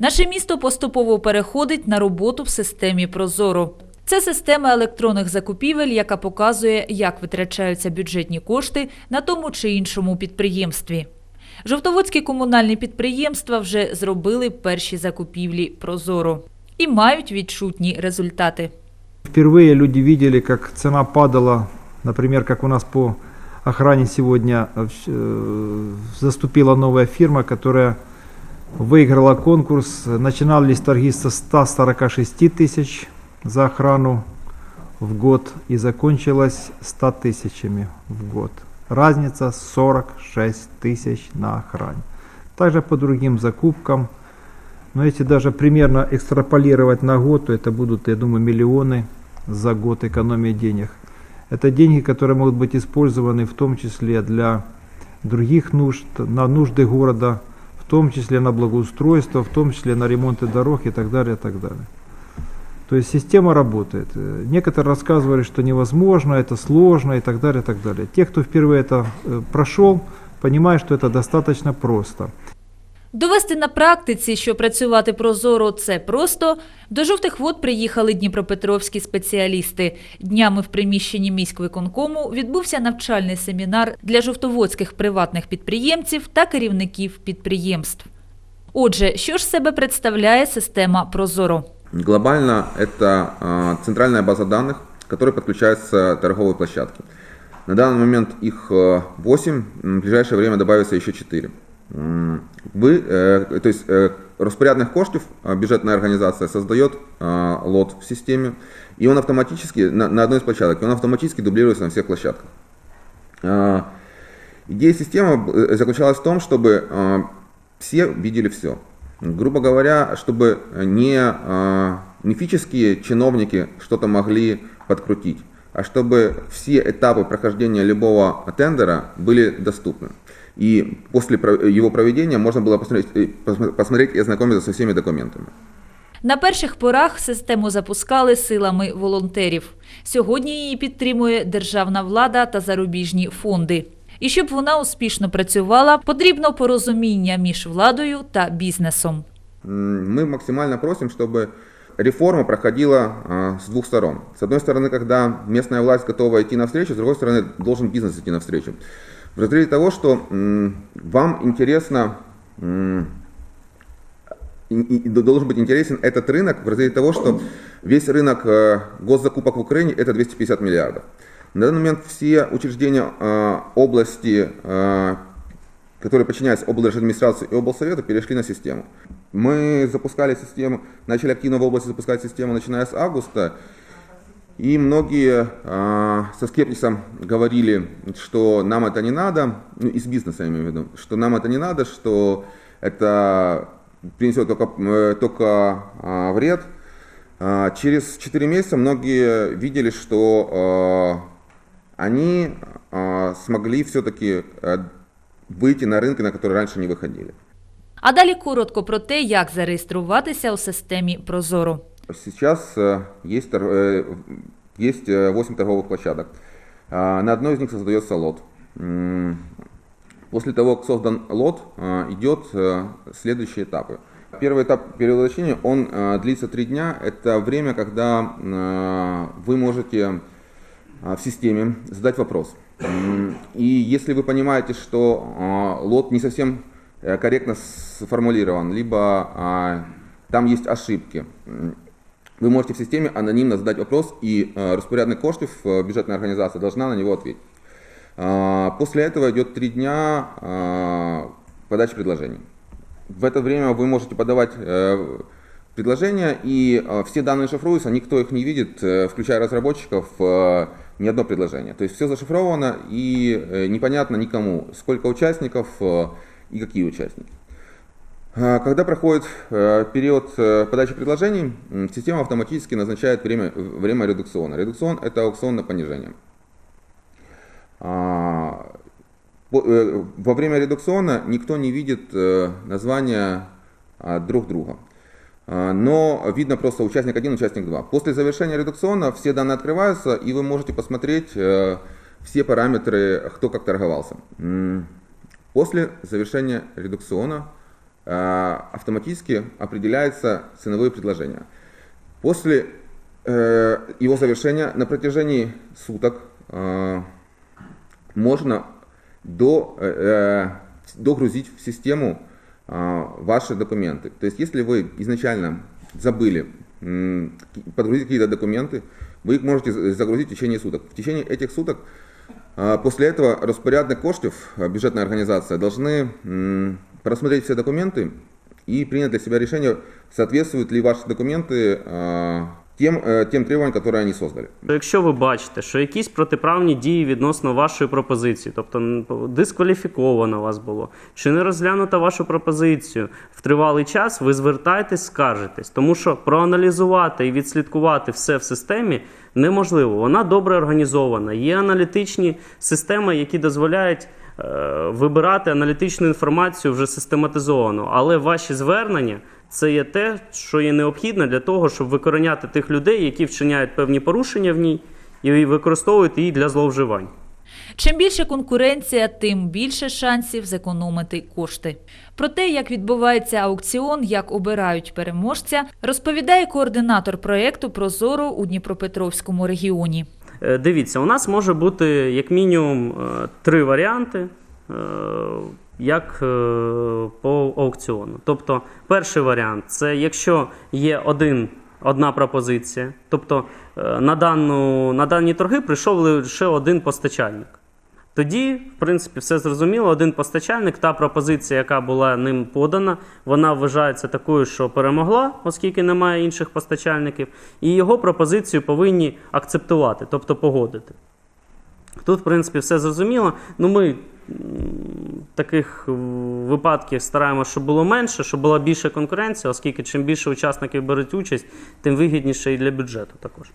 Наше місто поступово переходить на роботу в системі Прозоро. Це система електронних закупівель, яка показує, як витрачаються бюджетні кошти на тому чи іншому підприємстві. Жовтоводські комунальні підприємства вже зробили перші закупівлі Прозоро і мають відчутні результати. Впервые люди видели, как цена падала, например, как у нас по охране сегодня э, э, заступила новая фирма, которая выиграла конкурс. Начинались торги со 146 тысяч за охрану в год и закончилась 100 тысячами в год. Разница 46 тысяч на охране. Также по другим закупкам. Но если даже примерно экстраполировать на год, то это будут, я думаю, миллионы за год экономии денег. Это деньги, которые могут быть использованы в том числе для других нужд, на нужды города, том числе на благоустройство, в том числе на ремонты дорог и так далее, и так далее. То есть система работает. Некоторые рассказывали, что невозможно, это сложно и так далее, и так далее. Те, кто впервые это э, прошел, понимают, что это достаточно просто. Довести на практиці, що працювати прозоро це просто. До жовтих вод приїхали дніпропетровські спеціалісти. Днями в приміщенні міськвиконкому відбувся навчальний семінар для жовтоводських приватних підприємців та керівників підприємств. Отже, що ж з себе представляє система Прозоро? Глобально это а, центральная база данных, к которой подключаются торговые площадки. На данный момент их 8, в ближайшее время добавится еще 4. Вы, э, то есть э, распорядных коштів а, бюджетная организация создает а, лот в системе, и он автоматически, на, одной из площадок, он автоматически дублируется на всех площадках. А, Идея системы э, заключалась в том, чтобы все видели все. Грубо говоря, чтобы не мифические чиновники что-то могли подкрутить, а чтобы все этапы прохождения любого тендера были доступны. И после про- его проведения можно было посмотреть, э, посмо- посмотреть и ознакомиться со всеми документами. На перших порах систему запускали силами волонтерів. Сьогодні її підтримує державна влада та зарубіжні фонди. І щоб вона успішно працювала, потрібно порозуміння між владою та бізнесом. М, Мы максимально просим, чтобы реформа проходила а, с двух сторон. С одной стороны, когда местная власть готова идти навстречу, с другой стороны, должен бизнес идти навстречу. В разрезе того, что вам интересно, должен быть интересен этот рынок в разрезе того, что весь рынок э, госзакупок в Украине это 250 миллиардов. На данный момент все учреждения э, области, э, которые подчиняются облдержадминистрации и облсовету, перешли на систему. Мы запускали систему, начали активно в области запускать систему, начиная с августа. И многие а, со скепсисом говорили, что нам это не надо, ну, из бизнеса я имею в виду, что нам это не надо, что это принесет только, э, только а, вред. А, через 4 месяца многие видели, что а, они а, смогли все-таки выйти на рынки, на которые раньше не выходили. А далі коротко про те, як зареєструватися у системі Прозоро. Сейчас э, есть, э, есть 8 торговых площадок. А, На одной из них создается лот. После того, как создан лот, идет э, следующие этапы. Первый этап перевоплощения, он э, длится 3 дня. Это время, когда э, вы можете в системе задать вопрос. И если вы понимаете, что лот не совсем э, корректно сформулирован, либо а, там есть ошибки, вы можете в системе анонимно задать вопрос, и э, распорядный Коштев, э, бюджетная организация, должна на него ответить. А, После этого идет три дня а, подачи предложений. В это время вы можете подавать э, предложения, и все данные шифруются, никто их не видит, включая разработчиков, ни одно предложение. То есть все зашифровано, и непонятно никому, сколько участников и какие участники. А, Когда проходит э, период э, подачи предложений, система автоматически назначает время, время редукциона. Редукцион – это аукцион на понижение. А, э, Во время редукциона никто не видит названия а, друг друга. Но видно просто участник 1, участник 2. После завершения редукциона все данные открываются, и вы можете посмотреть все параметры, кто как торговался. После завершения редукциона автоматически определяется ценовое предложение. После э, его завершения на протяжении суток э, можно до, э, догрузить в систему э, ваши документы. То есть, если вы изначально забыли подгрузить какие-то документы, вы их можете за- загрузить в течение суток. В течение этих суток После этого распорядник коштів, а, бюджетная организация, должны просмотреть все документы и принять для себя решение, соответствуют ли ваши документы а, тем, э, тем требованиям, которые они создали. То якщо ви бачите, що якісь протиправні дії відносно вашої пропозиції, тобто м, дискваліфіковано вас було, чи не розглянута вашу пропозицію в тривалий час, ви звертайтесь, скаржитесь, тому що проаналізувати і відслідкувати все в системі неможливо. Вона добре організована. Є аналітичні системи, які дозволяють. е, Вибирати аналітичну інформацію вже систематизовано, але ваші звернення це є те, що є необхідне для того, щоб викореняти тих людей, які вчиняють певні порушення в ній, і використовують її для зловживань. Чим більше конкуренція, тим більше шансів зекономити кошти. Про те, як відбувається аукціон, як обирають переможця, розповідає координатор проєкту Прозоро у Дніпропетровському регіоні. Е, Дивіться, у нас може бути як мінімум е, три варіанти, е, як по аукціону. Тобто, перший варіант це якщо є один, одна пропозиція, тобто на, дану, на дані торги прийшов лише один постачальник. Тоді, в принципі, все зрозуміло. Один постачальник, та пропозиція, яка була ним подана, вона вважається такою, що перемогла, оскільки немає інших постачальників, і його пропозицію повинні акцептувати, тобто погодити. Тут, в принципі, все зрозуміло. Ну, ми таких випадків стараємося, щоб було менше, щоб була більша конкуренція, оскільки чим більше учасників беруть участь, тим вигідніше і для бюджету також.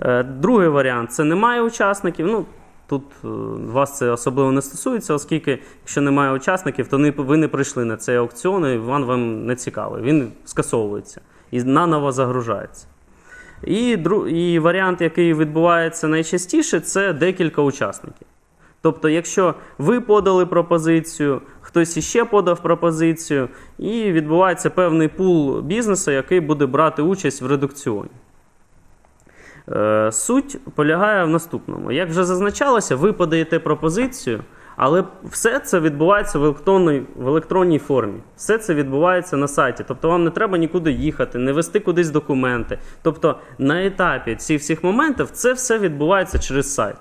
Е, Другий варіант це немає учасників. Ну, тут е, вас це особливо не стосується, оскільки якщо немає учасників, то ви не прийшли на цей аукціон, і він вам не цікавий. Він скасовується і наново загружається. І, і варіант, який відбувається найчастіше, це декілька учасників. Тобто, якщо ви подали пропозицію, хтось іще подав пропозицію, і відбувається певний пул бізнесу, який буде брати участь в редукціоні. Е, Суть полягає в наступному. Як вже зазначалося, ви подаєте пропозицію, але все це відбувається в електронній, в електронній формі. Все це відбувається на сайті. Тобто вам не треба нікуди їхати, не вести кудись документи. Тобто на етапі цих всіх моментів це все відбувається через сайт.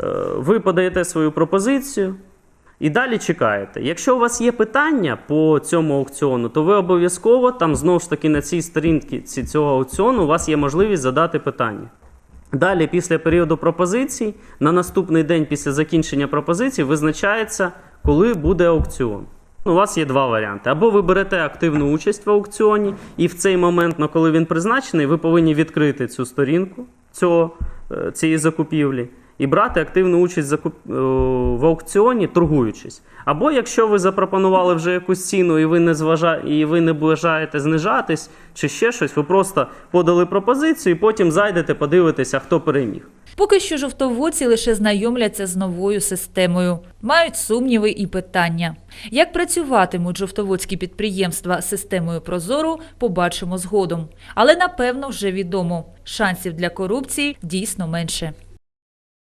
Е, Ви подаєте свою пропозицію і далі чекаєте. Якщо у вас є питання по цьому аукціону, то ви обов'язково там знову ж таки на цій сторінці цього аукціону у вас є можливість задати питання. Далі, після періоду пропозицій, на наступний день після закінчення пропозицій визначається, коли буде аукціон. У вас є два варіанти. Або ви берете активну участь в аукціоні, і в цей момент, на коли він призначений, ви повинні відкрити цю сторінку цього, е, цієї закупівлі і брати активну участь е, в аукціоні, торгуючись. Або якщо ви запропонували вже якусь ціну і ви не зважа... і ви не бажаєте знижатись чи ще щось, ви просто подали пропозицію і потім зайдете, подивитеся, хто переміг. Поки що жовтоводці лише знайомляться з новою системою, мають сумніви і питання. Як працюватимуть жовтоводські підприємства з системою Прозору, побачимо згодом. Але напевно вже відомо, шансів для корупції дійсно менше.